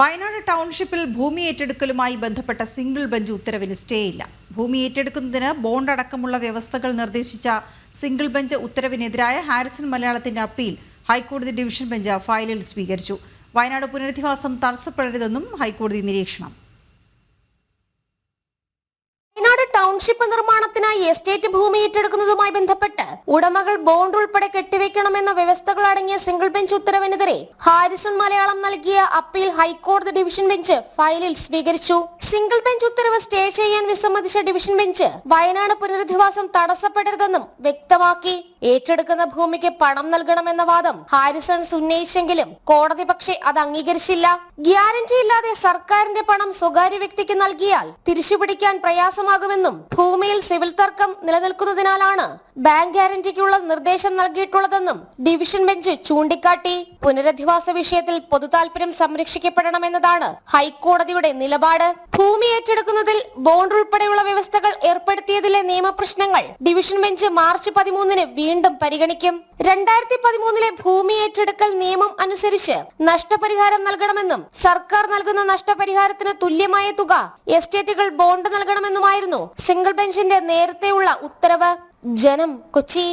വയനാട് ടൗൺഷിപ്പിൽ ഭൂമി ഏറ്റെടുക്കലുമായി ബന്ധപ്പെട്ട single bench ഉത്തരവിന് stay ഇല്ല ഭൂമി ഏറ്റെടുക്കുന്നതിന് ബോണ്ട് അടക്കമുള്ള വ്യവസ്ഥകൾ നിർദ്ദേശിച്ച സിംഗിൾ ബെഞ്ച് ഉത്തരവിനെതിരായ ഹാരിസൺ മലയാളത്തിന്റെ അപ്പീൽ ഹൈക്കോടതി ഡിവിഷൻ ബെഞ്ച് ഫയലിൽ സ്വീകരിച്ചു. വയനാട് പുനരധിവാസം തടസ്സപ്പെടരുതെന്നും ഹൈക്കോടതി നിരീക്ഷണം. ടൗൺഷിപ്പ് നിർമ്മാണത്തിനായി എസ്റ്റേറ്റ് ഭൂമി ഏറ്റെടുക്കുന്നതുമായി ബന്ധപ്പെട്ട് ഉടമകൾ ബോണ്ട് ഉൾപ്പെടെ കെട്ടിവെക്കണമെന്ന വ്യവസ്ഥകൾ അടങ്ങിയ സിംഗിൾ ബെഞ്ച് ഉത്തരവിനെതിരെ ഹാരിസൺ മലയാളം നൽകിയ അപ്പീൽ ഹൈക്കോടതി ഡിവിഷൻ ബെഞ്ച് ഫയലിൽ സ്വീകരിച്ചു. സിംഗിൾ ബെഞ്ച് ഉത്തരവ് സ്റ്റേ ചെയ്യാൻ വിസമ്മതിച്ച ഡിവിഷൻ ബെഞ്ച് വയനാട് പുനരധിവാസം തടസ്സപ്പെടരുതെന്നും വ്യക്തമാക്കി. ഏറ്റെടുക്കുന്ന ഭൂമിക്ക് പണം നൽകണമെന്ന വാദം ഹാരിസൺസ് ഉന്നയിച്ചെങ്കിലും കോടതി പക്ഷേ അത് അംഗീകരിച്ചില്ല. ഗ്യാരണ്ടി ഇല്ലാതെ സർക്കാരിന്റെ പണം സ്വകാര്യ വ്യക്തിക്ക് നൽകിയാൽ തിരിച്ചുപിടിക്കാൻ പ്രയാസമാകുമെന്നും ഭൂമിയിൽ സിവിൽ തർക്കം നിലനിൽക്കുന്നതിനാലാണ് ബാങ്ക് ഗ്യാരണ്ടിക്കുള്ള നിർദ്ദേശം നൽകിയിട്ടുള്ളതെന്നും ഡിവിഷൻ ബെഞ്ച് ചൂണ്ടിക്കാട്ടി. പുനരധിവാസ വിഷയത്തിൽ പൊതുതാൽപര്യം സംരക്ഷിക്കപ്പെടണമെന്നതാണ് ഹൈക്കോടതിയുടെ നിലപാട്. ഭൂമി ഏറ്റെടുക്കുന്നതിൽ ബോണ്ട് ഉൾപ്പെടെയുള്ള വ്യവസ്ഥകൾ ഏർപ്പെടുത്തിയതിലെ നിയമപ്രശ്നങ്ങൾ ഡിവിഷൻ ബെഞ്ച് മാർച്ച് പതിമൂന്നിന് വീണ്ടും പരിഗണിക്കും. രണ്ടായിരത്തി പതിമൂന്നിലെ ഭൂമി ഏറ്റെടുക്കൽ നിയമം അനുസരിച്ച് നഷ്ടപരിഹാരം നൽകണമെന്നും സർക്കാർ നൽകുന്ന നഷ്ടപരിഹാരത്തിന് തുല്യമായ തുക എസ്റ്റേറ്റുകൾ ബോണ്ട് നൽകണമെന്നുമായിരുന്നു സിംഗിൾ ബെഞ്ചിന്റെ നേരത്തെയുള്ള ഉത്തരവ്. ജനം കൊച്ചി.